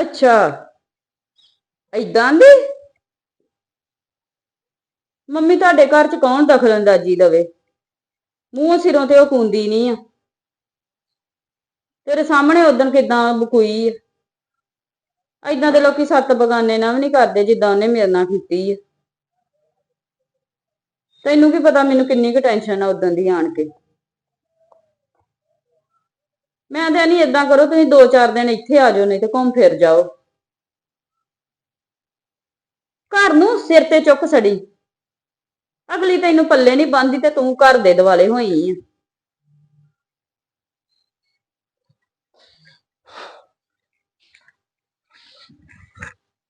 ਅੱਛਾ, ਏਦਾਂ ਦੀ? ਮੰਮੀ ਤੁਹਾਡੇ ਘਰ ਚ ਕੌਣ ਦਖਲ ਅੰਦਾਜ਼ੀ ਲਵੇ? ਮੂੰਹ ਸਿਰੋਂ ਤੇ ਉਹ ਕੁੰਦੀ ਨਹੀਂ ਆ। ਤੇਰੇ ਸਾਹਮਣੇ ਉਦੋਂ ਕਿਦਾਂ ਬਕੂਈ ਆ? ਏਦਾਂ ਦੇ ਲੋਕੀ ਸੱਤ ਬਗਾਨੇ ਨਾਲ ਵੀ ਨਹੀਂ ਕਰਦੇ ਜਿੱਦਾਂ ਉਹਨੇ ਮੇਰੇ ਨਾਲ ਕੀਤੀ ਆ। ਤੈਨੂੰ ਕੀ ਪਤਾ ਮੈਨੂੰ ਕਿੰਨੀ ਕੁ ਟੈਨਸ਼ਨ ਆ ਉਦੋਂ ਦੀ ਆਣ ਕੇ? ਮੈਂ ਤੇ ਨਹੀਂ ਏਦਾਂ ਕਰੋ, ਤੁਸੀਂ ਦੋ ਚਾਰ ਦਿਨ ਇੱਥੇ ਆ ਜਾਓ, ਨਹੀਂ ਤੇ ਘੁੰਮ ਫਿਰ ਜਾਓ। ਘਰ ਨੂੰ ਸਿਰ ਤੇ ਚੁੱਕ ਸੜੀ। ਅਗਲੀ ਤੈਨੂੰ ਪੱਲੇ ਨਹੀਂ ਬੰਦੀ ਤੇ ਤੂੰ ਘਰ ਦੇ ਦਿਵਾਲੇ ਹੋਈ ਆ।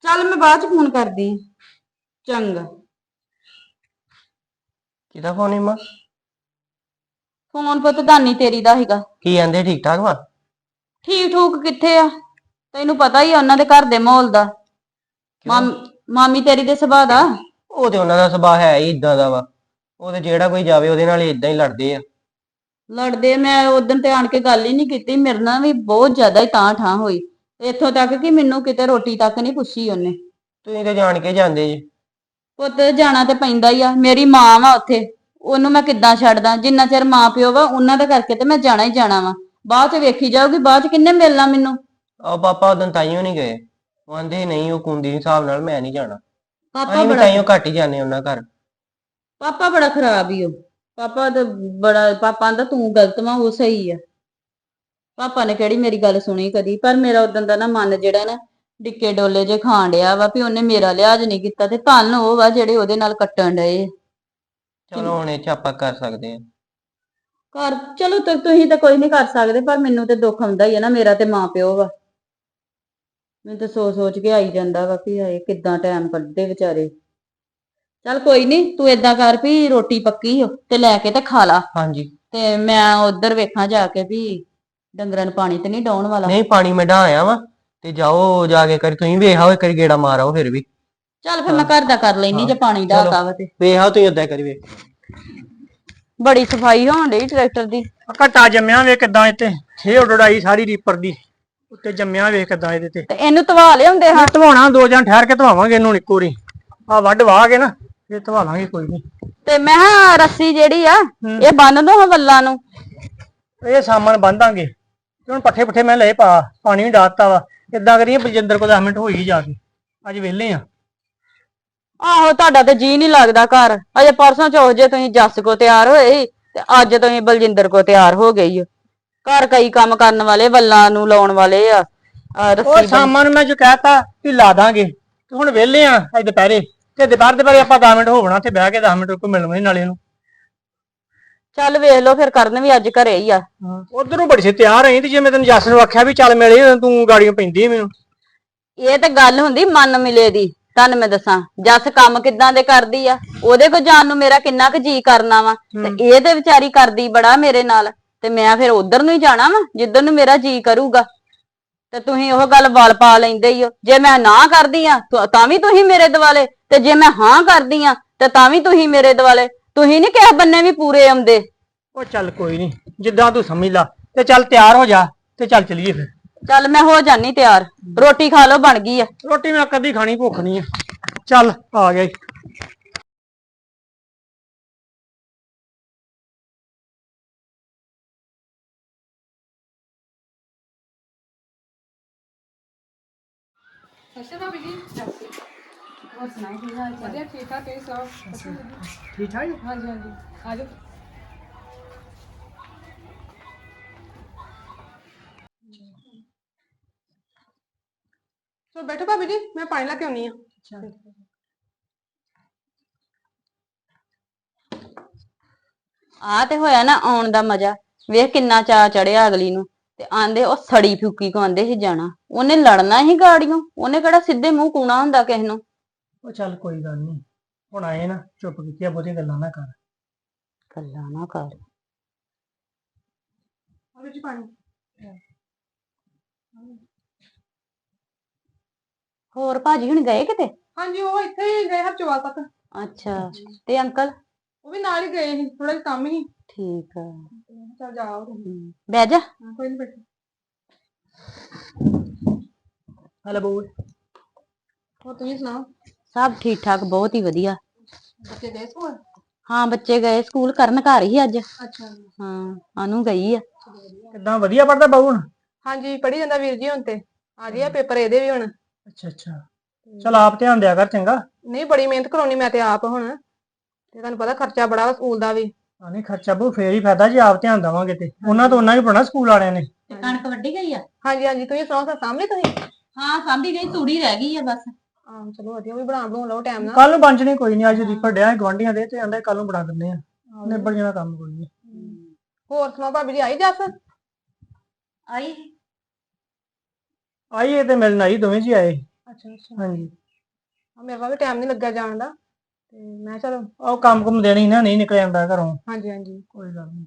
ਚੱਲ ਮੈਂ ਬਾਅਦ ਚ ਫੋਨ ਕਰਦੀ ਆਂ। ਚੰਗਾ। ਕਿਹਦਾ ਫੋਨ ਮਾਂ? ਫੋਨ ਪੁੱਤ ਦਾਨੀ ਤੇਰੀ ਦਾ ਹੈਗਾ ਕੀ ਕਹਿੰਦੇ ਠੀਕ ਠਾਕ ਵਾ? ਠੀਕ ਠੂਕ ਕਿੱਥੇ ਆ? ਤੈਨੂੰ ਪਤਾ ਹੀ ਆ ਉਹਨਾਂ ਦੇ ਘਰ ਦੇ ਮਾਹੌਲ ਦਾ। ਮਾਮ- ਮਾਮੀ ਤੇਰੀ ਦੇ ਸੁਭਾਅ ਦਾ। ਉਹ ਤੇ ਉਹਨਾਂ ਦਾ ਸੁਭਾਅ ਹੈ ਹੀ ਇਦਾਂ ਦਾ ਵਾ। ਉਹ ਤੇ ਜਿਹੜਾ ਕੋਈ ਜਾਵੇ ਉਹਦੇ ਨਾਲ ਇਦਾਂ ਹੀ ਲੜਦੇ ਆ। ਲੜਦੇ ਮੈਂ ਉਦੋਂ ਤੇ ਆਣ ਕੇ ਗੱਲ ਹੀ ਨਹੀਂ ਕੀਤੀ। ਮੇਰੇ ਨਾਲ ਵੀ ਬਹੁਤ ਜ਼ਿਆਦਾ ਹੀ ਤਾਂ ਠਾਂ ਹੋਈ। ਇੱਥੋਂ ਤੱਕ ਕਿ ਮੈਨੂੰ ਕਿਤੇ ਰੋਟੀ ਤੱਕ ਨਹੀਂ ਪੁੱਛੀ ਉਹਨੇ। ਤੁਸੀਂ ਤੇ ਜਾਣ ਕੇ ਜਾਂਦੇ ਜੀ। ਪੁੱਤ ਜਾਣਾ ਤੇ ਪੈਂਦਾ ਹੀ ਆ। ਮੇਰੀ ਮਾਂ ਵਾ ਉੱਥੇ। ਉਹਨੂੰ ਮੈਂ ਕਿੱਦਾਂ ਛੱਡਦਾ? ਜਿੰਨਾ ਚਿਰ ਮਾਂ ਪਿਓ ਵਾ ਉਹਨਾਂ ਦਾ ਕਰਕੇ ਤੇ ਮੈਂ ਜਾਣਾ ਹੀ ਜਾਣਾ ਵਾ। ਬਾਅਦ ਚ ਵੇਖੀ ਜਾਊਗੀ ਬਾਅਦ ਚ ਕਿੰਨੇ ਮਿਲਣਾ ਮੈਨੂੰ? ਆ ਪਾਪਾ ਉਦੋਂ ਤਾਈਓ ਨਹੀਂ ਗਏ। ਉਹ ਆਂਦੇ ਨਹੀਂ ਉਹ ਕੁੰਦੀ ਦੇ ਹਿਸਾਬ ਨਾਲ ਮੈਂ ਨਹੀਂ ਜਾਣਾ। ਪਾਪਾ ਅਸੀਂ ਬੜਾ ਤਾਈਓ ਘੱਟ ਹੀ ਜਾਂਦੇ ਉਹਨਾਂ ਘਰ। ਪਾਪਾ ਬੜਾ ਖਰਾਬ ਹੀ ਉਹ ਪਾਪਾ ਤੇ ਬੜਾ ਪਾਪਾ ਦਾ ਤੂੰ ਗਲਤ ਵਾ ਉਹ ਸਹੀ ਆ। ਪਾਪਾ ਨੇ ਕਿਹੜੀ ਮੇਰੀ ਗੱਲ ਸੁਣੀ ਕਦੀ? ਪਰ ਮੇਰਾ ਉਦੋਂ ਦਾ ਨਾ ਮਨ ਜਿਹੜਾ ਨਾ ਡਿੱਕੇ ਡੋਲੇ ਜੇ ਖਾਣ ਡਿਆ ਵਾ ਵੀ ਉਹਨੇ ਮੇਰਾ ਲਿਹਾਜ਼ ਨਹੀਂ ਕੀਤਾ ਤੇ ਧੰਨ ਉਹ ਵਾ ਜਿਹੜੇ ਉਹਦੇ ਨਾਲ ਕੱਟਣ ਡਏ। ਚਲੋ ਹੁਣ ਇਹ ਚ ਆਪਾਂ ਕਰ ਸਕਦੇ ਆ ਘਰ ਚਲੋ ਤੁ- ਤੁਸੀਂ ਤਾਂ ਕੋਈ ਨਹੀਂ ਕਰ ਸਕਦੇ ਪਰ ਮੈਨੂੰ ਤੇ ਦੁੱਖ ਆਉਂਦਾ ਹੀ ਆ ਨਾ ਮੇਰਾ ਤੇ ਮਾਂ ਪਿਓ ਵਾ। ਮੈਨੂੰ ਤਾਂ ਸੋਚ ਸੋਚ ਕੇ ਆਈ ਜਾਂਦਾ ਵਾ ਵੀ ਹਾਏ ਕਿੱਦਾਂ ਟਾਈਮ ਕੱਢਦੇ ਵਿਚਾਰੇ। ਚੱਲ ਕੋਈ ਨਹੀਂ ਤੂੰ ਏਦਾਂ ਕਰ ਵੀ ਰੋਟੀ ਪੱਕੀ ਓ ਤੇ ਲੈ ਕੇ ਤੇ ਖਾ ਲਾ। ਹਾਂਜੀ। ਤੇ ਮੈਂ ਉਧਰ ਵੇਖਾਂ ਜਾ ਕੇ ਵੀ ਡੰਗਰਾਂ ਨੂੰ ਪਾਣੀ ਤੇ ਨਹੀਂ ਡਾਉਣ ਵਾਲਾ। ਨਹੀਂ ਪਾਣੀ ਮੈਂ ਢਾ ਆਇਆ ਵਾ ਤੇ ਜਾਓ ਜਾ ਕੇ ਕਰੀ ਤੁਸੀਂ ਵੇਖ ਆਓ ਇੱਕ ਵਾਰੀ ਗੇੜਾ ਮਾਰ ਆਓ ਫਿਰ ਵੀ। ਚੱਲ ਫਿਰ ਮੈਂ ਘਰ ਦਾ ਕਰ ਲੈਣੀ ਜੇ ਪਾਣੀ ਢਾਤਾ ਵਾ ਤੇ। ਵੇਖ ਆਓ ਤੁਸੀਂ ਏਦਾਂ ਕਰੀ ਵੇਖ ਬੜੀ ਸਫ਼ਾਈ ਹੋਣ ਡਈ ਟਰੈਕਟਰ ਦੀ। ਘਟਾ ਜੰਮਿਆ ਵੇ ਕਿਦਾਂ ਇੱਥੇ। ਛੇ ਉਡੜਾਈ ਸਾਰੀ ਰੀਪਰ ਦੀ। ਉੱਤੇ ਜੰਮਿਆ ਵੇ ਕਿਦਾਂ ਇਹਦੇ ਤੇ। ਤੇ ਇਹਨੂੰ ਧਵਾ ਲਿਆਉਂਦੇ ਹਾਂ। ਧਵਾਉਣਾ ਦੋ ਜਾਂ ਠਹਿਰ ਕੇ ਧਵਾਵਾਂਗੇ ਇਹਨੂੰ ਇੱਕੋ ਵਾਰੀ। ਆ ਵੱਢ ਵਾਹ ਕੇ ਨਾ ਫੇਰ ਧਵਾ ਲਾਂਗੇ ਕੋਈ ਨਹੀਂ ਤੇ ਮੈਂ ਕਿਹਾ ਰੱਸੀ ਜਿਹੜੀ ਆ ਇਹ ਬੰਨ ਦੋ ਹਾਂ ਵੱਲਾਂ ਨੂੰ। ਇਹ ਸਾਮਾਨ ਬੰਦਾਂਗੇ ਹੁਣ ਪੱਠੇ ਪੁੱਠੇ ਮੈਂ ਲਏ ਪਾ ਪਾਣੀ ਵੀ ਡਾਤਾ ਵਾ। ਇਦਾਂ ਕਰੀਏ ਬਲਜਿੰਦਰ ਕੋ 10 ਮਿੰਟ ਹੋਈ ਜਾ ਕੇ। ਅੱਜ ਵਿਹਲੇ ਆ। ਆਹੋ ਤੁਹਾਡਾ ਤੇ ਜੀ ਨਹੀਂ ਲੱਗਦਾ ਘਰ। ਅਜੇ ਪਰਸੋਂ ਚੌਥ ਜੇ ਤੁਸੀਂ ਜੱਸ ਕੋ ਤਿਆਰ ਹੋਏ ਸੀ, ਤੇ ਅੱਜ ਤੁਸੀਂ ਬਲਜਿੰਦਰ ਕੋ ਤਿਆਰ ਹੋ ਗਈ ਹੋ ਘਰ ਕਈ ਕੰਮ ਕਰਨ ਵਾਲੇ ਵੱਲਾਂ ਨੂੰ ਲਾਉਣ ਵਾਲੇ ਆ ਆਹ ਉਹ ਰੱਸੀ ਬੰਨ- ਸਾਮਾਨ ਮੈਂ ਜੋ ਕਹਿਤਾ ਵੀ ਲਾ ਦਾਂਗੇ। ਤੇ ਹੁਣ ਵਿਹਲੇ ਆ ਅੱਜ ਦੁਪਹਿਰੇ। ਤੇ ਦੁਪਹਿਰ ਦੇ ਬਾਰੇ ਆਪਾਂ 10 ਮਿੰਟ ਹੋਵਣਾ ਤੇ ਬਹਿ ਕੇ 10 ਮਿੰਟ ਕੋ ਮਿਲਣਾ ਨਾਲੇ ਨੂੰ। ਚੱਲ ਵੇਖ ਲਓ ਫਿਰ ਕਰਨ ਵੀ ਅੱਜ ਘਰੇ ਹੀ ਆ। ਉਧਰੋਂ ਬੜੀ ਸੇ ਤਿਆਰ ਆਈ ਤੇ ਜੇ ਮੈਂ ਤੈਨੂੰ ਜੱਸ ਨੂੰ ਆਖਿਆ ਵੀ ਚੱਲ ਮਿਲੇ ਤੂੰ ਗਾੜੀਆਂ ਪੈਂਦੀ ਮੈਨੂੰ। ਇਹ ਤੇ ਗੱਲ ਹੁੰਦੀ ਮਨ ਮਿਲੇ ਦੀ। ਤੁਹਾਨੂੰ ਮੈਂ ਦੱਸਾਂ ਜੱਸ ਕੰਮ ਕਿੱਦਾਂ ਦੇ ਕਰਦੀ ਆ? ਉਹਦੇ ਕੋ ਜਾਣ ਨੂੰ ਮੇਰਾ ਕਿੰਨਾ ਕੁ ਜੀ ਕਰਨਾ ਵਾ? ਤੇ ਇਹ ਤੇ ਵਿਚਾਰੀ ਕਰਦੀ ਬੜਾ ਮੇਰੇ ਨਾਲ। ਤੇ ਮੈਂ ਫਿਰ ਉਧਰ ਨੂੰ ਹੀ ਜਾਣਾ ਵਾ ਜਿੱਧਰ ਨੂੰ ਮੇਰਾ ਜੀ ਕਰੂਗਾ। ਤੇ ਤੁਸੀਂ ਉਹ ਗੱਲ ਵਲ ਪਾ ਲੈਂਦੇ ਹੀ ਹੋ। ਜੇ ਮੈਂ ਨਾ ਕਰਦੀ ਆ ਤਾਂ ਵੀ ਤੁਸੀਂ ਮੇਰੇ ਦਿਵਾਲੇ। ਤੇ ਜੇ ਮੈਂ ਹਾਂ ਕਰਦੀ ਆ ਤੇ ਤਾਂ ਵੀ ਤੁਸੀਂ ਮੇਰੇ ਦਿਵਾਲੇ। ਤੁਸੀਂ ਨਹੀਂ ਕਿਸੇ ਬੰਨੇ ਵੀ ਪੂਰੇ ਆਉਂਦੇ। ਉਹ ਚੱਲ ਕੋਈ ਨਹੀਂ ਜਿੱਦਾਂ ਤੂੰ ਸਮਝ ਲਾ। ਤੇ ਚੱਲ ਤਿਆਰ ਹੋ ਜਾ ਤੇ ਚੱਲ ਚਲੀਏ ਫਿਰ। ਚੱਲ ਮੈਂ ਹੋ ਜਾਨੀ ਤਿਆਰ। ਰੋਟੀ ਖਾ ਲਓ ਬਣ ਗਈ ਆ। ਰੋਟੀ ਮੈਂ ਕਦੀ ਖਾਣੀ ਭੁੱਖ ਨਹੀਂ ਆ। ਚੱਲ ਆ ਗਿਆ ਈ। ਅੱਛਾ ਭਾਬੀ ਜੀ। ਹੋਰ ਸੁਣਾਈ ਕੀ ਹਾਲ ਚਾਲ? ਵਧੀਆ ਠੀਕ ਠਾਕ ਹੈ ਸਭ ਠੀਕ ਠਾਕ? ਜੀ? ਹਾਂਜੀ ਹਾਂਜੀ। ਆ ਸੋ ਬੈਠੋ ਭਾਬੀ ਜੀ ਮੈਂ ਪਾਣੀ ਲੈ ਕੇ ਆਉਣੀ ਆ ਆ ਤੇ ਹੋਇਆ ਨਾ ਆਉਣ ਦਾ ਮਜ਼ਾ। ਵੇਖ ਕਿੰਨਾ ਚਾ ਚੜਿਆ ਅਗਲੀ ਨੂੰ। ਤੇ ਆਂਦੇ ਉਹ ਸੜੀ ਫੂਕੀ ਕੋ ਆਂਦੇ ਸੀ ਜਾਣਾ। ਉਹਨੇ ਲੜਨਾ ਹੀ ਗਾੜੀਆਂ ਉਹਨੇ ਕਿਹੜਾ ਸਿੱਧੇ ਮੂੰਹ ਕੂਣਾ ਹੁੰਦਾ ਕਿਸ ਨੂੰ। ਉਹ ਚੱਲ ਕੋਈ ਗੱਲ ਨਹੀਂ ਹੁਣ ਆਏ ਨਾ ਚੁੱਪ ਕੀਤੀਆਂ ਬਹੁਤੀਆਂ ਗੱਲਾਂ ਨਾ ਕਰ। ਗੱਲਾਂ ਨਾ ਕਰ। ਆ ਵਿੱਚ ਪਾਣੀ। ਹੋਰ ਭਾਜੀ ਹੁਣ ਗਏ ਕਿਤੇ? ਹਾਂਜੀ ਉਹ ਇੱਥੇ ਹੀ ਗਏ ਹਰਚਵਾਲ ਤੱਕ। ਅੱਛਾ ਤੇ ਅੰਕਲ? ਉਹ ਵੀ ਨਾਲ ਹੀ ਗਏ ਸੀ ਥੋੜਾ ਜਿਹਾ ਕੰਮ ਹੀ। ਠੀਕ ਆ। ਚਲ ਜਾਓ ਬਹਿ ਜਾ। ਹਾਂ, ਕੋਈ ਨਹੀਂ ਬੈਠੋ। ਹਲੇ ਬੋਲ। ਹੋਰ ਤੁਸੀਂ ਸੁਣਾਓ? ਸਭ ਠੀਕ ਠਾਕ ਬਹੁਤ ਹੀ ਵਧੀਆ। ਬੱਚੇ ਗਏ ਸਕੂਲ? ਹਾਂ ਬੱਚੇ ਗਏ ਸਕੂਲ ਕਰਨ ਘਰ ਹੀ ਅੱਜ। ਅੱਛਾ ਹਾਂ ਅਨੂ ਗਈ ਆ। ਕਿੱਦਾਂ ਵਧੀਆ ਪੜਦਾ ਬਾਬੂ ਹੁਣ? ਹਾਂਜੀ ਪੜ੍ਹੀ ਜਾਂਦਾ ਵੀਰ ਜੀ ਹੁਣ ਤੇ। ਆ ਗਿਆ ਪੇਪਰ ਇਹਦੇ ਵੀ ਹੁਣ। ਅੱਛਾ ਅੱਛਾ। ਚਲ ਆਪ ਧਿਆਨ ਦਿਆ ਕਰ ਚੰਗਾ। ਨਹੀਂ ਬੜੀ ਮਿਹਨਤ ਕਰਾਉਣੀ ਮੈਂ ਤੇ ਆਪ ਹੁਣ। ਤੇ ਤੁਹਾਨੂੰ ਪਤਾ ਖਰਚਾ ਬੜਾ ਵਾ ਸਕੂਲ ਦਾ ਵੀ। ਆ ਨਹੀਂ ਖਰਚਾ ਬੂ ਫੇਰ ਹੀ ਫਾਇਦਾ ਜੇ ਆਪ ਧਿਆਨ ਦੇਵਾਂਗੇ ਤੇ। ਉਹਨਾਂ ਤੋਂ ਉਹਨਾਂ ਹੀ ਪੜਨਾ ਸਕੂਲ ਵਾਲਿਆਂ ਨੇ। ਤੇ ਕਣਕ ਵੱਢੀ ਗਈ ਆ? ਹਾਂਜੀ ਹਾਂਜੀ ਤੁਸੀਂ ਸੁਣਾਓ ਸਾ ਸਾਹਮਣੇ ਤੁਸੀਂ? ਹਾਂ ਸਾਂਭੀ ਗਈ ਤੂੜੀ ਰਹਿ ਗਈ ਆ ਬਸ। ਆਹ ਚਲੋ ਵਧੀਆ ਵੀ ਬਣਾ ਬਣਾਉ ਲਓ ਟਾਈਮ ਨਾਲ। ਕੱਲ ਨੂੰ ਬੰਚਣੀ ਕੋਈ ਨਹੀਂ ਅੱਜ ਦੀਪਰ ਡਿਆ ਗਵਾਂਢੀਆਂ ਦੇ ਤੇ ਆਂਦਾ ਕੱਲ ਨੂੰ ਬਣਾ ਦਿੰਦੇ ਆ। ਨਿਬੜ ਜਾਣਾ ਕੰਮ ਕੋਈ ਨਹੀਂ। ਹੋਰ ਸੁਣਾਓ ਭਾਬੀ ਜੀ ਆਈ ਜੱਸ? ਆਈ। ਆਈਏ ਤੇ ਮਿਲਣ ਆਈ ਦੋਵੇਂ ਜੀ ਆਏ। ਅੱਛਾ ਅੱਛਾ। ਹਾਂਜੀ। ਆ ਮੇਰੇ ਕੋਲ ਵੀ ਟਾਈਮ ਨਹੀਂ ਲੱਗਿਆ ਜਾਣ ਦਾ। ਤੇ ਮੈਂ ਚਲੋ ਉਹ ਕੰਮ ਕੁਮ ਦੇਣੀ ਨਾ ਨਹੀਂ ਨਿਕਲ ਜਾਂਦਾ ਘਰੋਂ। ਹਾਂਜੀ ਹਾਂਜੀ। ਕੋਈ ਗੱਲ ਨਹੀਂ।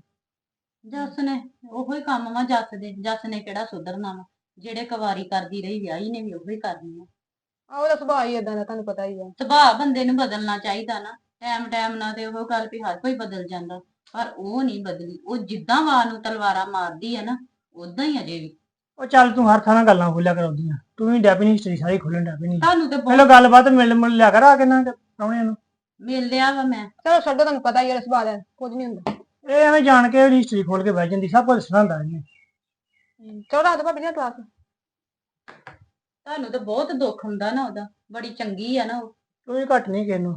ਜੱਸ ਨੇ ਉਹੋ ਹੀ ਕੰਮ ਵਾ ਜੱਸ ਦੇ। ਜੱਸ ਨੇ ਕਿਹੜਾ ਸੁਧਰਨਾ ਵਾ? ਜਿਹੜੇ ਕੁਵਾਰੀ ਕਰਦੀ ਰਹੀ ਵਿਆਹੀ ਨੇ ਵੀ ਉਹੋ ਹੀ ਕਰਨੀ ਆ। ਆ ਉਹਦਾ ਸੁਭਾਅ ਹੀ ਇਦਾਂ ਦਾ ਤੁਹਾਨੂੰ ਪਤਾ ਹੀ ਆ। ਸੁਭਾਅ ਬੰਦੇ ਨੂੰ ਬਦਲਣਾ ਚਾਹੀਦਾ ਨਾ। ਟਾਈਮ ਟਾਈਮ ਨਾਲ ਤੇ ਉਹ ਗੱਲ ਵੀ ਹਰ ਕੋਈ ਬਦਲ ਜਾਂਦਾ। ਪਰ ਉਹ ਨਹੀਂ ਬਦਲੀ। ਉਹ ਜਿੱਦਾਂ ਵਾਰ ਨੂੰ ਤਲਵਾਰਾਂ ਮਾਰਦੀ ਆ ਨਾ ਉਦਾਂ ਹੀ ਅਜੇ ਵੀ। ਉਹ ਚੱਲ ਤੂੰ ਹਰ ਥਾਂ ਨਾਲ ਗੱਲਾਂ ਖੋਲਿਆ ਕਰਾਉਂਦੀਆਂ ਤੂੰ ਵੀ ਡੈਪੀ ਹਿਸਟਰੀ ਸਾਰੀ ਖੋਲਣ ਡੈਪੀ ਨਹੀਂ ਤੁਹਾਨੂੰ ਤੇ ਬਹੁਤ ਪਹਿਲਾਂ ਗੱਲਬਾਤ ਮਿਲ ਮਿਲ ਲਿਆ ਕਰ ਆ ਕੇ ਨਾ ਪ੍ਰਾਹੁਣਿਆਂ ਨੂੰ। ਮਿਲ ਲਿਆ ਵਾ ਮੈਂ। ਚਲੋ ਛੱਡੋ ਤੁਹਾਨੂੰ ਪਤਾ ਹੀ ਆ ਸੁਭਾਅ ਦਾ ਕੁਝ ਨਹੀਂ ਹੁੰਦਾ। ਇਹ ਐਵੇਂ ਜਾਣ ਕੇ ਹਿਸਟਰੀ ਖੋਲ ਕੇ ਬਹਿ ਜਾਂਦੀ ਸਭ ਕੁਝ ਦੱਸਣਾ ਹੁੰਦਾ ਇਹਨੇ ਚਲੋ ਰਾਤ ਭਾਬੀ ਜੀ ਕਲਾਸ ਤੁਹਾਨੂੰ ਤੇ ਬਹੁਤ ਦੁੱਖ ਹੁੰਦਾ ਨਾ ਉਹਦਾ ਬੜੀ ਚੰਗੀ ਆ ਨਾ ਉਹ। ਤੂੰ ਵੀ ਘੱਟ ਨਹੀਂ ਕਿਨੂੰ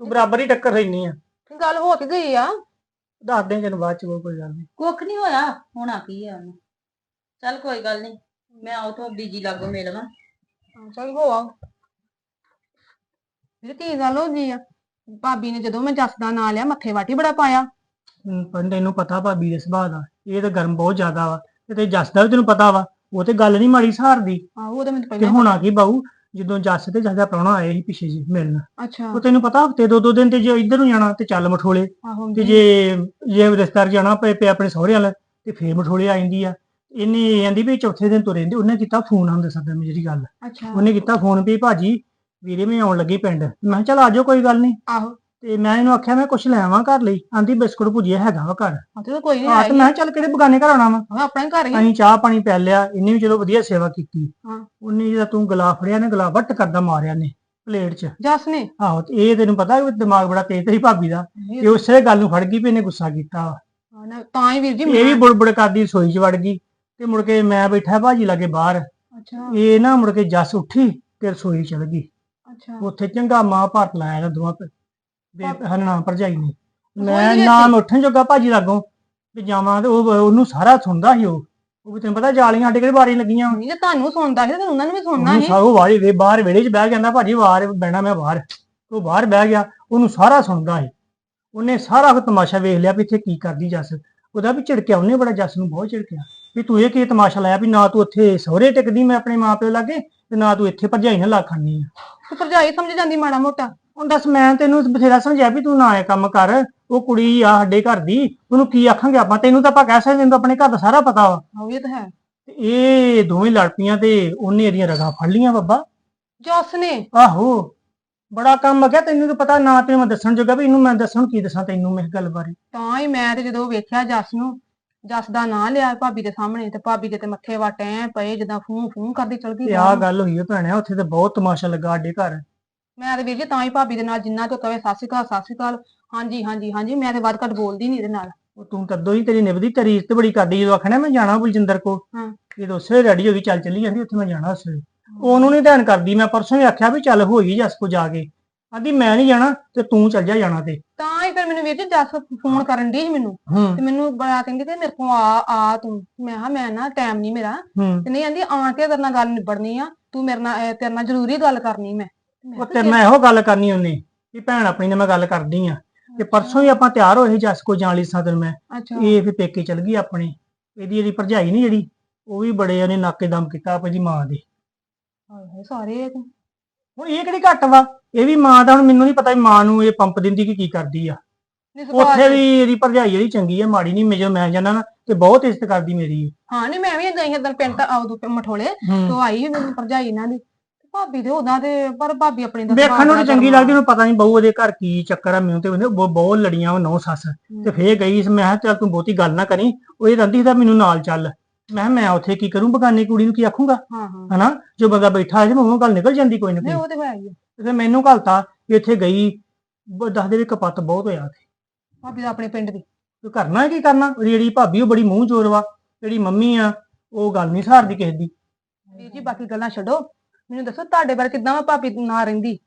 ਤੂੰ ਬਰਾਬਰ ਹੀ ਟੱਕਰ ਲੈਣੀ ਆ। ਗੱਲ ਹੋ ਤੇ ਗਈ ਆ। ਦੱਸ ਦੇ ਤੈਨੂੰ ਬਾਅਦ ਚ ਕੋਈ ਕੋਈ ਗੱਲ ਨਹੀਂ ਕੁੱਖ ਨਹੀਂ ਹੋਇਆ ਹੋਣਾ ਕੀ ਆ ਉਹਨੂੰ। ਚੱਲ ਕੋਈ ਗੱਲ ਨਹੀਂ ਮੈਂ ਉਥੋਂ ਬੀਜੀ ਲਾਗੋ ਮਿਲਵਾਂ ਹਾਂ, ਚੱਲ ਹੋ ਆਓ। ਕੀ ਗੱਲ ਹੋ ਗਈ ਆ? ਭਾਬੀ ਨੇ ਜਦੋਂ ਮੈਂ ਜੱਸ ਦਾ ਨਾਂ ਲਿਆ ਮੱਥੇ ਵਾਟੀ ਬੜਾ ਪਾਇਆ। ਪਰ ਤੈਨੂੰ ਪਤਾ ਭਾਬੀ ਦੇ ਸੁਭਾਅ ਦਾ ਇਹ ਤਾਂ ਗਰਮ ਬਹੁਤ ਜ਼ਿਆਦਾ ਵਾ ਤੇ ਤੇ ਜੱਸ ਦਾ ਵੀ ਤੈਨੂੰ ਪਤਾ ਵਾ ਉਹ ਤੇ ਗੱਲ ਨਹੀਂ ਮਾੜੀ ਸਹਾਰਦੀ ਆਹੋ ਉਹ ਤਾਂ ਮੈਨੂੰ ਤੇ ਪਹਿਲਾਂ ਹੋਣਾ ਕੀ ਬਾਊ ਜਦੋਂ ਜੱਸ ਤੇ ਜੱਸ ਦਾ ਪ੍ਰਾਹੁਣਾ ਆਏ ਸੀ ਪਿੱਛੇ ਜੀ ਮਿਲਣ। ਅੱਛਾ। ਉਹ ਤੈਨੂੰ ਪਤਾ ਹਫ਼ਤੇ ਦੋ ਦੋ ਦਿਨ ਤੇ ਜੇ ਇੱਧਰ ਨੂੰ ਜਾਣਾ ਤੇ ਚੱਲ ਮਠੋਲੇ। ਆਹੋ ਤੇ ਜੇ ਜੇ ਰਿਸ਼ਤੇਦਾਰ ਜਾਣਾ ਪਏ ਪਏ ਆਪਣੇ ਸਹੁਰੇ ਵਾਲ ਤੇ ਫੇਰ ਮਠੋਲੇ ਆ ਜਾਂਦੀ ਆ। ਇਹਨੇ ਕਹਿੰਦੀ ਵੀ ਚੌਥੇ ਦਿਨ ਤੁਰੇ ਜਾਂਦੇ ਉਹਨੇ ਕੀਤਾ ਫੋਨ ਹਮ ਦੱਸਦਾ ਮੇਰੀ ਜਿਹੜੀ ਗੱਲ। ਅੱਛਾ। ਉਹਨੇ ਕੀਤਾ ਫੋਨ ਵੀ ਭਾਜੀ ਵੀਰੇ ਮੈਂ ਆਉਣ ਲੱਗੀ ਪਿੰਡ। ਮੈਂ ਕਿਹਾ ਚੱਲ ਆਜੋ ਕੋਈ ਗੱਲ ਨਹੀਂ ਆਹੋ। ਤੇ ਮੈਂ ਇਹਨੂੰ ਆਖਿਆ ਮੈਂ ਕੁਛ ਲੈ ਆਵਾਂ ਘਰ ਲਈ। ਆਂਦੀ ਬਿਸਕੁਟ ਭੁਜੀਆ ਹੈਗਾ ਵਾ ਘਰ। ਹਾਂ ਤੇ ਕੋਈ ਨਹੀਂ ਆ ਤੇ ਮੈਂ ਕਿਹਾ ਚੱਲ ਕਿਹੜੇ ਬਗਾਨੇ ਘਰ ਆਉਣਾ ਵਾ? ਆਹੋ ਆਪਣੇ ਘਰ ਹੀ। ਅਸੀਂ ਚਾਹ ਪਾਣੀ ਪੈ ਲਿਆ ਇਹਨੇ ਵੀ ਚਲੋ ਵਧੀਆ ਸੇਵਾ ਕੀਤੀ। ਹਾਂ। ਉਹਨੇ ਜਿਹੜਾ ਤੂੰ ਗਲਾ ਫੜਿਆ ਨੇ ਗਲਾ ਵੱਟ ਕਰਦਾ ਮਾਰਿਆ ਨੇ ਪਲੇਟ 'ਚ। ਜੱਸ ਨੇ? ਆਹੋ ਤੇ ਇਹ ਤੈਨੂੰ ਪਤਾ ਵੀ ਦਿਮਾਗ ਬੜਾ ਤੇਜ਼ ਤੇਰੀ ਭਾਬੀ ਦਾ। ਇਹ ਉਸੇ ਗੱਲ ਨੂੰ ਫੜ ਗਈ ਵੀ ਇਹਨੇ ਗੁੱਸਾ ਕੀਤਾ ਵਾ। ਹਾਂ ਨਾ, ਤਾਂ ਹੀ ਵੀਰ ਜੀ ਇਹ ਵੀ ਮੈਂ ਬੁੜਬੁੜ ਕਰਦੀ ਰਸੋਈ 'ਚ ਵੜ ਗਈ। ਤੇ ਮੁੜ ਕੇ ਮੈਂ ਬੈਠਾ ਭਾਜੀ ਲਾਗੇ ਬਾਹਰ। ਅੱਛਾ। ਇਹ ਨਾ ਮੁੜ ਕੇ ਜੱਸ ਉੱਠੀ ਤੇ ਰਸੋਈ ਚਲ ਗਈ। ਅੱਛਾ। ਉੱਥੇ ਚੰਗਾ ਮਾਂ ਭਾਰਤ ਲਾਇਆ ਨਾ ਦੋਵਾਂ ਤੇ ਹਨਾ ਭਰਜਾਈ ਨੇ। ਮੈਂ ਦੇ ਨਾ ਮੈਂ ਉੱਠਣ ਜੋਗਾ ਭਾਜੀ ਲਾਗੋਂ ਤੇ ਜਾਵਾਂ ਤੇ ਉਹ ਉਹਨੂੰ ਸਾਰਾ ਸੁਣਦਾ ਸੀ ਉਹ। ਉਹ ਵੀ ਤੈਨੂੰ ਪਤਾ ਜਾਲੀਆਂ ਸਾਡੇ ਕਿਹੜੇ ਬਾਰੀ ਲੱਗੀਆਂ ਨਹੀਂ ਜੇ ਤੁਹਾਨੂੰ ਸੁਣਦਾ ਸੀ ਤੇ ਉਹਨਾਂ ਨੂੰ ਵੀ ਸੁਣਨਾ ਸੀ। ਸਾਰਾ ਵਾਰੀ ਵੇ ਬਾਹਰ ਵਿਹੜੇ 'ਚ ਬਹਿ ਜਾਂਦਾ ਭਾਜੀ ਬਾਹਰ ਬਹਿਣਾ ਮੈਂ ਬਾਹਰ। ਉਹ ਬਾਹਰ ਬਹਿ ਗਿਆ ਉਹਨੂੰ ਸਾਰਾ ਸੁਣਦਾ ਸੀ। ਉਹਨੇ ਸਾਰਾ ਤਮਾਸ਼ਾ ਵੇਖ ਲਿਆ ਵੀ ਇੱਥੇ ਕੀ ਕਰਦੀ ਜੱਸ। ਉਹਦਾ ਵੀ ਝਿੜਕਿਆ ਉਹਨੇ ਬੜਾ ਜੱਸ ਨੂੰ ਬਹੁਤ ਝਿੜਕਿਆ। ਵੀ ਤੂੰ ਇਹ ਕੀ ਤਮਾਸ਼ਾ ਲਾਇਆ ਵੀ ਨਾ ਤੂੰ ਉੱਥੇ ਸਹੁਰੇ ਟਿਕਦੀ ਮੈਂ ਆਪਣੇ ਮਾਪਿਓ ਲਾਗੇ ਤੇ ਨਾ ਤੂੰ ਇੱਥੇ ਭਰਜਾਈ ਨਾਲ ਲਾ ਖਾਨੀ ਆ। ਤੇ ਭਰਜਾਈ ਸਮਝ ਜਾਂਦੀ ਮਾੜਾ ਮੋਟਾ। ਹੁਣ ਦੱਸ ਮੈਂ ਤੈਨੂੰ ਬਥੇਰਾ ਸਮਝਾਇਆ ਵੀ ਤੂੰ ਨਾ ਇਹ ਕੰਮ ਕਰ ਉਹ ਕੁੜੀ ਆ ਸਾਡੇ ਘਰ ਦੀ ਉਹਨੂੰ ਕੀ ਆਖਾਂਗੇ ਆਪਾਂ? ਤੈਨੂੰ ਤਾਂ ਆਪਾਂ ਕਹਿ ਸਕਦੇ ਹਾਂ, ਤੈਨੂੰ ਆਪਣੇ ਘਰ ਦਾ ਸਾਰਾ ਪਤਾ ਵਾ। ਆਹੋ ਇਹ ਤਾਂ ਹੈ। ਤੇ ਇਹ ਦੋਵੇਂ ਲੜ ਪਈਆਂ ਤੇ ਉਹਨੇ ਇਹਦੀਆਂ ਰਗਾਂ ਫੜ ਲੀਆਂ ਬੱਬਾ। ਜੱਸ ਨੇ? ਆਹੋ। ਬੜਾ ਕੰਮ ਆ ਗਿਆ ਤੈਨੂੰ ਤਾਂ ਪਤਾ ਨਾ ਤੈਨੂੰ ਮੈਂ ਦੱਸਣ ਜੋਗਾ ਵੀ ਇਹਨੂੰ ਮੈਂ ਦੱਸਣ ਕੀ ਦੱਸਾਂ ਤੈਨੂੰ ਮੈਂ ਇਸ ਗੱਲ ਬਾਰੇ। ਤਾਂ ਹੀ ਮੈਂ ਤੇ ਜਦੋਂ ਵੇਖਿਆ ਜੱਸ ਨੂੰ ਜੱਸ ਦਾ ਨਾਂ ਲਿਆ ਭਾਬੀ ਦੇ ਸਾਹਮਣੇ ਤੇ ਭਾਬੀ ਦੇ ਤੇ ਮੱਥੇ ਵਾਟ ਐ ਪਏ ਜਿੱਦਾਂ ਫੂੰ ਫੂੰ ਕਰਦੀ ਚਲ ਗਈ ਤੇ ਗੱਲ ਹੋਈ ਹੈ ਭੈਣਿਆ ਉੱਥੇ ਤੇ ਬਹੁਤ ਤਮਾਸ਼ਾ ਲੱਗਾ ਸਾਡੇ ਘਰ। ਮੈਂ ਤੇ ਵੀਰ ਜੀ ਤਾਂ ਹੀ ਭਾਬੀ ਦੇ ਨਾਲ ਜਿੰਨਾ ਤੋਂ ਕਵੇ ਅਕਾਲ ਸਤਿ ਸ਼੍ਰੀ ਅਕਾਲ। ਹਾਂਜੀ ਹਾਂਜੀ ਹਾਂਜੀ ਮੈਂ ਤੇ ਵੱਧ ਘੱਟ ਬੋਲਦੀ ਨਹੀਂ ਇਹਦੇ ਨਾਲ। ਉਹ ਤੂੰ ਤਦੋਂ ਹੀ ਤੇਰੀ ਨਿਭਦੀ ਤੇਰੀ ਇੱਜ਼ਤ ਬੜੀ ਕਰਦੀ ਜਦੋਂ ਆਖਣਾ ਮੈਂ ਜਾਣਾ ਬਲਜਿੰਦਰ ਕੋ ਹਾਂ। ਜਦੋਂ ਉਸੇ ਰੈਡੀ ਹੋ ਗਈ ਚੱਲ ਚੱਲੀ ਜਾਂਦੀ ਉੱਥੇ ਮੈਂ ਜਾਣਾ ਉਸੇ ਉਹਨੂੰ ਨਹੀਂ ਧਿਆਨ ਕਰਦੀ ਮੈਂ ਪਰਸੋਂ ਹੀ ਆਖਿਆ ਵੀ ਚੱਲ ਹੋਈ ਜਸ ਕੋ ਜਾ ਕੇ। ਆਂਦੀ ਮੈਂ ਨਹੀਂ ਜਾਣਾ ਤੇ ਤੂੰ ਚੱਲ ਜਾ ਜਾਣਾ ਤੇ। ਤਾਂ ਹੀ ਫਿਰ ਮੈਨੂੰ ਵੀਰ ਜੀ ਜੱਸ ਫੋਨ ਕਰਨ ਦੀ ਸੀ ਮੈਨੂੰ ਹੂੰ। ਤੇ ਮੈਨੂੰ ਬੜਾ ਕਹਿੰਦੀ ਤੇ ਮੇਰੇ ਕੋਲ ਆ ਆ ਤੂੰ। ਮੈਂ ਕਿਹਾ ਮੈਂ ਨਾ ਟਾਈਮ ਨਹੀਂ ਮੇਰਾ। ਹੂੰ। ਤੇ ਨਹੀਂ ਆਂਦੀ ਆਣ ਕੇ ਤੇਰੇ ਨਾਲ ਗੱਲ ਨਿਬੜਨੀ ਆ। ਤੂੰ ਮੇਰੇ ਨਾਲ ਅਹ ਤੇਰੇ ਨਾਲ ਜ਼ਰੂਰੀ ਗੱਲ ਕਰਨੀ ਮੈਂ। ਮੈਂ ਉਹ ਕਿਹਾ ਤੇਰੇ ਨਾਲ ਇਹੋ ਗੱਲ ਕਰਨੀ ਉਹਨੇ ਵੀ ਭੈਣ ਆਪਣੀ ਨਾਲ ਮੈਂ ਗੱਲ ਕਰਦੀ ਆ। ਤੇ ਪਰਸੋਂ ਹੀ ਆਪਾਂ ਤਿਆਰ ਹੋਏ ਜਸ ਕੋ ਜਾਣ ਲਈ ਸਾਧਨ ਮੈਂ। ਅੱਛਾ। ਇਹ ਫਿਰ ਪੇਕੇ ਚਲ ਗਈ ਆਪਣੇ। ਇਹਦੀ ਜਿਹੜੀ ਭਰਜਾਈ ਨਹੀਂ ਜਿਹੜੀ ਉਹ ਵੀ ਬੜੇ ਉਹਨੇ ਨਾਕੇ ਦਮ ਕੀਤਾ ਆਪਣੀ ਮਾਂ ਦੇ। ਹਾਏ ਹਾਏ ਸਾਰੇ ਹੁਣ ਇਹ ਕਿਹੜੀ ਘੱਟ ਵਾ? ਇਹ ਵੀ ਮਾਂ ਦਾ ਹੁਣ ਮੈਨੂੰ ਨਹੀਂ ਪਤਾ ਵੀ ਮਾਂ ਨੂੰ ਇਹ ਪੰਪ ਦਿੰਦੀ ਕਿ ਕੀ ਕਰਦੀ ਆ। ਨਹੀਂ ਸੁਭਾਅ ਉੱਥੇ ਵੀ ਇਹਦੀ ਭਰਜਾਈ ਜਿਹੜੀ ਚੰਗੀ ਆ ਮਾੜੀ ਨਹੀਂ ਮੈਂ ਜਦੋਂ ਮੈਂ ਜਾਂਦਾ ਨਾ ਤੇ ਬਹੁਤ ਇੱਜ਼ਤ ਕਰਦੀ ਮੇਰੀ ਹਾਂ ਨਹੀਂ ਮੈਂ ਵੀ ਗਈ ਹਾਂ ਪਿੰਡ ਤਾਂ ਆਉਦੋਂ ਮਠੋਲੇ ਹੂੰ। ਤੋਂ ਆਈ ਸੀ ਮੈਨੂੰ ਭਰਜਾਈ ਇਹਨਾਂ ਦੀ ਤੇ ਭਾਬੀ ਦੇ ਉਹਦਾ ਤੇ ਪਰ ਭਾਬੀ ਆਪਣੀ ਦਾ ਵੇਖਣ ਨੂੰ ਸੁਭਾਅ ਤਾਂ ਚੰਗੀ ਲੱਗਦੀ ਉਹਨੂੰ ਪਤਾ ਨਹੀਂ ਬਹੂ ਉਹਦੇ ਘਰ ਕੀ ਚੱਕਰ ਆ ਮੈਨੂੰ ਤੇ ਉਹਨੇ ਬਹੁ- ਬਹੁਤ ਲੜੀਆਂ ਉਹ ਨੌ ਸੱਸ। ਤੇ ਫੇਰ ਗਈ ਸੀ, ਮੈਂ ਕਿਹਾ ਚੱਲ ਤੂੰ ਬਹੁਤੀ ਗੱਲ ਨਾ ਕਰੀ ਉਹ ਇਹ ਕਹਿੰਦੀ ਤਾਂ ਮੈਨੂੰ ਨਾਲ ਚੱਲ। ਮੈਂ ਕਿਹਾ ਮੈਂ ਉੱਥੇ ਕੀ ਕਰੂੰ? ਬਗਾਨੀ ਕੁੜੀ ਨੂੰ ਕੀ ਆਖੂੰਗਾ? ਹਾਂ ਹਾਂ। ਹਨਾ? ਜੋ ਬੰਦਾ ਬੈਠਾ ਹੈ ਜੇ ਮੂੰਹੋਂ ਗੱਲ ਨਿਕਲ ਜਾਂਦੀ ਕੋਈ ਨਾ ਨਹੀਂ ਕੋਈ। ਉਹ ਤੇ ਹੋਇਆ ਹੀ ਆ। ਤੇ ਫਿਰ ਮੈਨੂੰ ਘਲਤਾ ਵੀ ਇੱਥੇ ਗਈ ਬ- ਦੱਸਦੇ ਵੀ ਕਪੱਤ ਬਹੁਤ ਹੋਇਆ ਉੱਥੇ। ਭਾਬੀ ਦਾ ਆਪਣੇ ਪਿੰਡ ਦੀ। ਤੂੰ ਕਰਨਾ ਕੀ ਕਰਨਾ? ਉਹਦੀ ਜਿਹੜੀ ਭਾਬੀ ਉਹ ਬੜੀ ਮੂੰਹ ਜ਼ੋਰ ਵਾ। ਜਿਹੜੀ ਮੰਮੀ ਆ ਉਹ ਗੱਲ ਨਹੀਂ ਸਹਾਰਦੀ ਕਿਸੇ ਦੀ। ਵੀਰ ਜੀ ਬਾਕੀ ਗੱਲਾਂ ਛੱਡੋ। ਮੈਨੂੰ ਦੱਸੋ ਤੁਹਾਡੇ ਬਾਰੇ ਕਿਦਾਂ ਵਾ ਭਾਬੀ ਨਾ ਰਹਿੰਦੀ?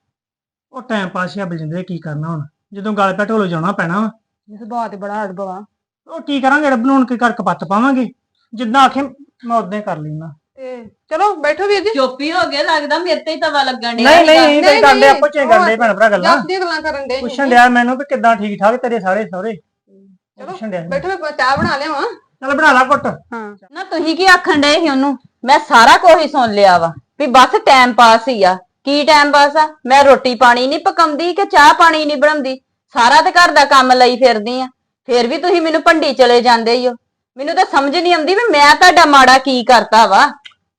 ਉਹ ਟਾਈਮ ਪਾਸ ਆ ਬਲਜਿੰਦਰ ਕੀ ਕਰਨਾ ਹੁਣ? ਜਦੋਂ ਗੱਲ ਪੈ ਢੋਲੋ ਜਾਣਾ ਪੈਣਾ ਵਾ। ਇਸ ਸੁਭਾਅ ਤੇ ਬੜਾ ਅੜਬ ਵਾ ਉਹ ਕੀ ਕਰਾਂਗੇ ਰੱਬ ਨੂੰ ਹੁਣ ਕੀ ਕਰ ਕਪੱਤ ਪਾਵਾਂਗੇ? ਜਿੱਦਾਂ ਆਖੇ ਮੈਂ ਉਦਾਂ ਹੀ ਕਰ ਲੈਣਾ ਤੇ ਚਲੋ ਬੈਠੋ ਵੀਰ ਜੀ। ਚੁੱਪ ਹੀ ਗਿਆ ਲੱਗਦਾ ਮੇਰੇ ਤੇ ਹੀ ਤਵਾ ਲੱਗਣ ਡਿਆ। ਨਹੀਂ। ਨਹੀਂ ਨਹੀਂ, ਤੇ ਕਰਦੇ ਆਪੋ ਚ ਕਰਦੇ ਭੈਣ ਭਰਾ ਗੱਲਾਂ। ਜੱਸ ਦੀਆਂ ਗੱਲਾਂ ਕਰਨ ਦੇ ਪੁੱਛਣ ਡਿਆ ਮੈਨੂੰ ਵੀ ਕਿੱਦਾਂ ਠੀਕ ਠਾਕ ਤੇਰੇ ਸਾਰੇ ਸਹੁਰੇ। ਚਲੋ, ਪੁੱਛਣ ਡਿਆ ਬੈਠੋ ਮੈਂ ਚਾਹ ਬਣਾ ਲਿਆਵਾਂ। ਚੱਲ ਬਣਾ ਲਾ ਘੁੱਟ। ਹਾਂ। ਨਾ ਤੁਸੀਂ ਕੀ ਆਖਣ ਡਏ ਸੀ ਉਹਨੂੰ? ਮੈਂ ਸਾਰਾ ਕੁਝ ਹੀ ਸੁਣ ਲਿਆ ਵਾ ਵੀ ਬਸ ਟਾਈਮ ਪਾਸ ਹੀ ਆ। ਕੀ ਟਾਈਮ ਪਾਸ ਆ? ਮੈਂ ਰੋਟੀ ਪਾਣੀ ਨਹੀਂ ਪਕਾਉਂਦੀ ਕਿ ਚਾਹ ਪਾਣੀ ਨਹੀਂ ਬਣਾਉਂਦੀ? ਸਾਰਾ ਤੇ ਘਰ ਦਾ ਕੰਮ ਲਈ ਫਿਰਦੀ ਆ। ਫੇਰ ਵੀ ਤੁਸੀਂ ਮੈਨੂੰ ਭੰਡੀ ਚਲੇ ਜਾਂਦੇ ਹੀ ਹੋ ਮੈਨੂੰ ਤਾਂ ਸਮਝ ਨਹੀਂ ਆਉਂਦੀ ਵੀ ਮੈਂ ਤੁਹਾਡਾ ਮਾੜਾ ਕੀ ਕਰਤਾ ਵਾ।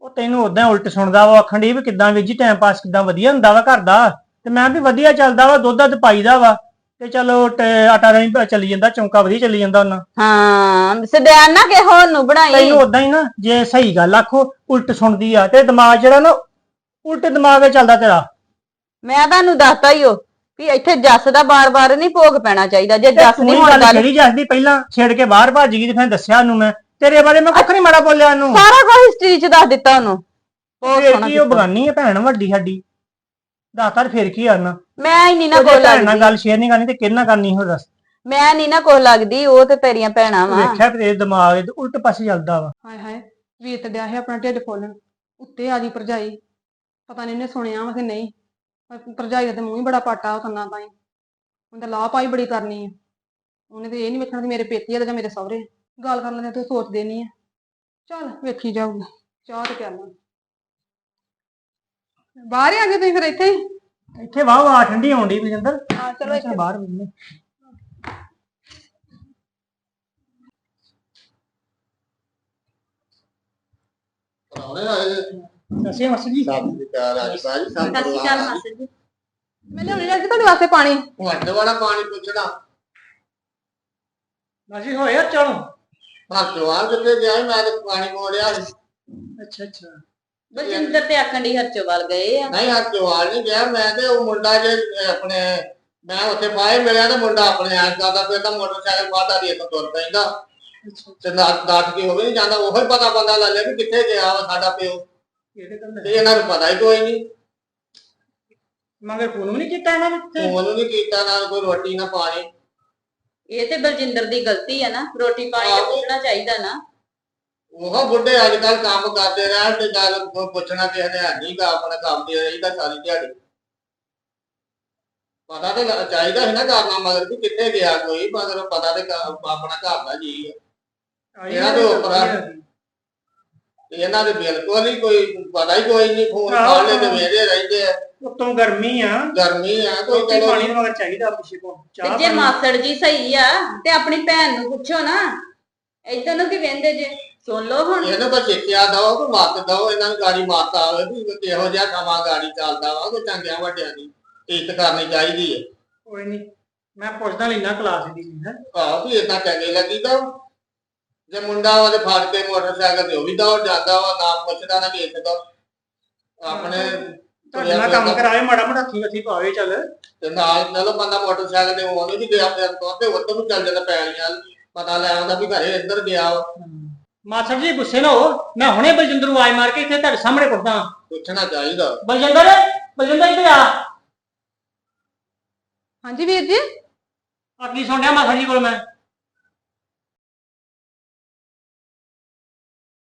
ਉਹ ਤੈਨੂੰ ਉਦਾਂ ਉਲਟ ਸੁਣਦਾ ਵਾ ਆਖਣ ਡਈ ਵੀ ਕਿੱਦਾਂ ਵੀਰ ਜੀ ਟਾਈਮ ਪਾਸ ਕਿੱਦਾਂ ਵਧੀਆ ਹੁੰਦਾ ਵਾ ਘਰ ਦਾ। ਤੇ ਮੈਂ ਵੀ ਵਧੀਆ ਚੱਲਦਾ ਵਾ ਦੁੱਧ ਦੱਧ ਪਾਈਦਾ ਵਾ। ਤੇ ਚਲੋ ਟ- ਆਟਾ ਨਹੀਂ ਚੱਲੀ ਜਾਂਦਾ ਚੌਂਕਾ ਵਧੀਆ ਚੱਲੀ ਜਾਂਦਾ ਉਹਨਾਂ। ਹਾਂ ਸਦਿਆਨ ਨਾ ਕਿ ਹੋਰ ਨੂੰ ਬਣਾਈ। ਤੈਨੂੰ ਉਦਾਂ ਹੀ ਨਾ ਜੇ ਸਹੀ ਗੱਲ ਆਖੋ ਉਲਟ ਸੁਣਦੀ ਆ। ਤੇ ਦਿਮਾਗ ਜਿਹੜਾ ਨਾ ਉਲਟ ਦਿਮਾਗ ਚੱਲਦਾ ਤੇਰਾ। ਮੈਂ ਤੁਹਾਨੂੰ ਦੱਸਤਾ ਹੀ ਹੋ ਵੀ ਇੱਥੇ ਜੱਸ ਦਾ ਬਾਰ-ਬਾਰ ਨਹੀਂ ਭੋਗ ਪੈਣਾ ਚਾਹੀਦਾ। ਜੇ ਜੱਸ ਤੂੰ ਨਹੀਂ ਹੀ ਹੁਣ ਗੱਲ ਜਿਹੜੀ ਜੱਸਦੀ ਪਹਿਲਾਂ ਛੇੜ ਕੇ ਬਾਹਰ ਭੱਜ ਗਈ ਤੇ ਫਿਰ ਦੱਸਿਆ ਉਹਨੂੰ ਮੈਂ। ਤੇਰੇ ਬਾਰੇ ਮੈਂ ਕੁੱਖ ਨਹੀਂ ਮਾੜਾ ਬੋਲਿਆ ਉਹਨੂੰ। ਸਾਰਾ ਕੁਝ ਹਿਸਟਰੀ ਚ ਦੱਸ ਦਿੱਤਾ ਉਹਨੂੰ। ਸੋਹਣਾ ਕੀ ਉਹ। ਬਗਾਨੀ ਆ ਭੈਣ ਵੱਡੀ ਸਾਡੀ। ਦੱਸਤਾ ਫੇਰ ਕੀ ਆਣਾ ਮੈਂ ਹੀ ਨਹੀਂ ਨਾ ਕੋਲ ਲੱਗਦੀ। ਗੱਲ ਸ਼ੇਅਰ ਨਹੀਂ ਕਰਨੀ ਤੇ ਕਿਹਨਾਂ ਕਰਨੀ ਹੋ ਦੱਸ। ਮੈਂ ਨਹੀਂ ਨਾ ਕੋਲ ਲੱਗਦੀ ਉਹ ਤੇ ਤੇਰੀਆਂ ਭੈਣਾਂ ਵਾ। ਵੇਖਿਆ ਤੇਰੇ ਦਿਮਾਗ ਇਹਦੇ ਉਲਟ ਪਾਸੇ ਚੱਲਦਾ ਵਾ। ਹਾਏ ਹਾਏ ਵੀਰ ਤੇ ਡਿਆ ਹੈ ਆਪਣਾ ਢਿੱਡ ਫੋਲਣ ਉੱਤੇ ਆ ਜੀ ਭਰਜਾਈ। ਪਤਾ ਨਹੀਂ ਉਹਨੇ ਸੁਣਿਆ ਵਾ ਕਿ ਨਹੀਂ। ਭਰਜਾਈ ਦਾ ਤੇ ਮੂੰਹ ਹੀ ਬੜਾ ਪਾਟਾ ਉਹ ਕੰਨਾਂ ਤਾਈਂ। ਉਹਦਾ ਲਾਹ ਪਾਈ ਬੜੀ ਕਰਨੀ ਆ। ਉਹਨੇ ਤੇ ਇਹ ਨਹੀਂ ਵੇਖਣਾ ਕਿ ਮੇਰੇ ਪੇਤੀ ਆ ਤੇ ਜਾਂ ਮੇਰੇ ਸਹੁਰੇ ਆ। ਗੱਲ ਕਰ ਲੈਂਦੇ ਤੂੰ ਸੋਚਦੇ ਨਹੀਂ ਆ। ਚੱਲ ਵੇਖੀ ਜਾਊਗਾ ਚਾਹ ਤੇ ਲਾਂ ਬਾਹਰ ਹੀ ਆ ਗਏ ਤੁਸੀਂ ਫਿਰ ਇੱਥੇ? ਹੀ ਇੱਥੇ ਵਾਹ ਵਾਹ ਠੰਡੀ ਆਉਂਦੀ ਬਲਜਿੰਦਰ ਹਾਂ ਚਲੋ ਇੱਥੇ। ਬਾਹਰ ਮਿਲਨੇ ਪਰੌਣੇ ਆਏ। ਅਸੀਂ ਮਸਰ ਜੀ। ਸਤਿ ਸ੍ਰੀ ਅਕਾਲ ਰਾਜੀ ਬਾਜੀ ਸਤਿ ਸ਼੍ਰੀ ਅਕਾਲ। ਮਾਸਟਰ ਜੀ ਮੈਂ ਲਿਆਉਣੀ ਲੱਗੀ ਤੁਹਾਡੇ ਵਾਸਤੇ ਪਾਣੀ। ਤੁਹਾਡੇ ਵਾਲਾ ਪਾਣੀ ਪੁੱਛਣਾ। ਅਸੀਂ ਹੋਏ ਆ ਚਲੋ ਹਰਚਵਾਲ ਕਿੱਥੇ ਗਿਆ ਸੀ? ਮੈਂ ਤਾਂ ਪਾਣੀ ਮੋੜਿਆ ਸੀ। ਅੱਛਾ ਅੱਛਾ। ਬਲਜਿੰਦਰ ਤੇ ਆਖਣ ਦੀ ਹਰਚੋਵਾਲ ਗਏ ਆ। ਨਹੀਂ ਹਰਚਵਾਲ ਨਹੀਂ ਗਿਆ। ਮੈਂ ਤੇ ਉਹ ਮੁੰਡਾ ਜੇ ਆਪਣੇ ਮੈਂ ਉੱਥੇ ਪਾਏ ਮਿਲਿਆ ਤੇ ਮੁੰਡਾ ਆਪਣੇ ਆਪ ਕਰਦਾ ਫਿਰ ਤਾਂ ਮੋਟਰਸਾਈਕਲ ਬਾਹਰ ਦੀ ਇੱਕ ਤੁਰ ਪੈਂਦਾ। ਤੇ ਨਾਟ ਨਾਟ ਕੇ ਹੋਵੇ ਨਹੀਂ ਜਾਂਦਾ। ਉਹੋ ਪਤਾ ਬੰਦਾ ਲੈ ਲਿਆ ਵੀ ਕਿੱਥੇ ਗਿਆ ਵਾ ਸਾਡਾ ਪਿਓ। ਇਹਦੇ ਤੇ ਇਹਨਾਂ ਨੂੰ ਪਤਾ ਹੀ ਕੋਈ ਨਹੀਂ। ਮਗਰ ਫੋਨ ਵੀ ਨਹੀਂ ਕੀਤਾ ਇਹਨਾਂ ਨੇ ਫੋਨ ਨਹੀਂ ਕੀਤਾ ਨਾ ਕੋਈ ਰੋਟੀ ਨਾ ਪਾਣੀ। ਇਹ ਤੇ ਬਲਜਿੰਦਰ ਦੀ ਗਲਤੀ ਆ ਨਾ। ਰੋਟੀ ਪਾਣੀ ਤਾਂ ਪੁੱਛਣਾ ਚਾਹੀਦਾ ਨਾ। ਉਹ ਬੁੱਢੇ ਅੱਜ ਕੱਲ ਕੰਮ ਕਰਦੇ ਰਹਿਣ ਤੇ ਗੱਲ ਪੁੱਛਣਾ ਕਿਸੇ ਨੇ ਹੈ ਨਹੀਂਗਾ ਆਪਣਾ ਕੰਮ ਤੇ ਰਹੀਦਾ ਸਾਰੀ ਦਿਹਾੜੀ। ਪਤਾ ਤੇ ਚਾਹੀਦਾ ਸੀ ਨਾ ਕਰਨਾ ਮਗਰ ਵੀ ਕਿੱਥੇ ਗਿਆ ਕੋਈ ਮਗਰ ਪਤਾ ਤੇ ਕ- ਆਪਣਾ ਘਰ ਦਾ ਜੀ ਹੈ ਇਹਨਾਂ ਦੇ ਉੱਪਰ ਆ। ਤੇ ਇਹਨਾਂ ਦੇ ਬਿਲਕੁਲ ਹੀ ਕੋਈ ਪਤਾ ਹੀ ਕੋਈ ਨਹੀਂ ਫੋਨ ਆਹੋ। ਕਾਲੇ ਤੇ ਵੇਦੇ ਰਹਿੰਦੇ ਆ। ਉੱਤੋਂ ਗਰਮੀ ਆ। ਗਰਮੀ ਆ ਕੋਈ ਰੋਟੀ ਚਲੋ ਪਾਣੀ ਦਾ ਮਗਰ ਚਾਹੀਦਾ ਪੁੱਛੇ ਕੋ ਤੇ ਚਾਹ ਜੇ ਪਾਣੀ। ਮਾਸੜ ਜੀ ਸਹੀ ਆ ਤੇ ਆਪਣੀ ਭੈਣ ਨੂੰ ਪੁੱਛੋ ਨਾ ਇਦਾਂ ਨੂੰ ਕੀ ਵਹਿੰਦੇ ਜੇ? ਸੁਣ ਲਓ ਹੁਣ। ਇਹਨੂੰ ਕੋਈ ਸਿੱਖਿਆ ਦਓ ਕੋਈ ਮੱਤ ਦਓ ਇਹਨਾਂ ਨੂੰ ਗਾੜੀ ਮੱਤ ਆਵੇ ਵੀ ਕਿਹੋ ਜਿਹਾ ਸਮਾਂ ਗਾੜੀ ਚੱਲਦਾ ਵਾ ਕੋਈ ਚੰਗਿਆਂ ਵੱਡਿਆਂ ਦੀ ਇੱਜ਼ਤ ਕਰਨੀ ਚਾਹੀਦੀ ਹੈ ਕੋਈ ਨਹੀਂ ਮੈਂ ਪੁੱਛਦਾ ਲੈਣਾ ਕਲਾਸ ਦੀ ਹੈ ਆਹ ਵੀ ਇਦਾਂ ਚੰਗੇ ਲੱਗੀਦਾ। ਜੇ ਮੁੰਡਾ ਉਹਦੇ ਫੜ ਕੇ ਮੋਟਰਸਾਈਕਲ ਤੇ ਉਹ ਵੀ ਦੌੜ ਜਾਂਦਾ ਵਾ ਨਾ ਪੁੱਛਦਾ ਨਾ ਕਿਸੇ ਆਪਣੇ ਤੁਹਾਡੇ ਨਾਲ ਕੰਮ ਕਰਾਵੇ ਮਾੜਾ ਮੋਟਾ ਹੱਥੀ ਹੱਥੀ ਪਾਵੇ ਚੱਲ। ਤੇ ਨਾਲ ਚਲੋ ਬੰਦਾ ਮੋਟਰਸਾਈਕਲ ਤੇ ਉਹਨੂੰ ਵੀ ਗਿਆ ਫਿਰ ਤੋਂ ਤੇ ਉੱਧਰ ਨੂੰ ਚੱਲ ਜਾਂਦਾ ਪੈਲੀਆਂ। ਪਤਾ ਲੈ ਆਉਂਦਾ ਵੀ ਘਰੇ ਇੱਧਰ ਗਿਆ ਵਾ। ਮਾਸਟਰ ਜੀ ਗੁੱਸੇ ਨਾ ਹੋ ਮੈਂ ਹੁਣੇ ਬਲਜਿੰਦਰ ਨੂੰ ਆਵਾਜ਼ ਮਾਰ ਕੇ ਇੱਥੇ ਤੁਹਾਡੇ ਸਾਹਮਣੇ ਪੁੱਛਦਾ ਪੁੱਛਣਾ ਚਾਹੀਦਾ। ਬਲਜਿੰਦਰ ਬਲਜਿੰਦਰ ਇੱਥੇ ਆ। ਹਾਂਜੀ ਵੀਰ ਜੀ। ਆ ਕੀ ਸੁਣਿਆ ਮਾਸਟਰ ਜੀ ਕੋਲ ਮੈਂ।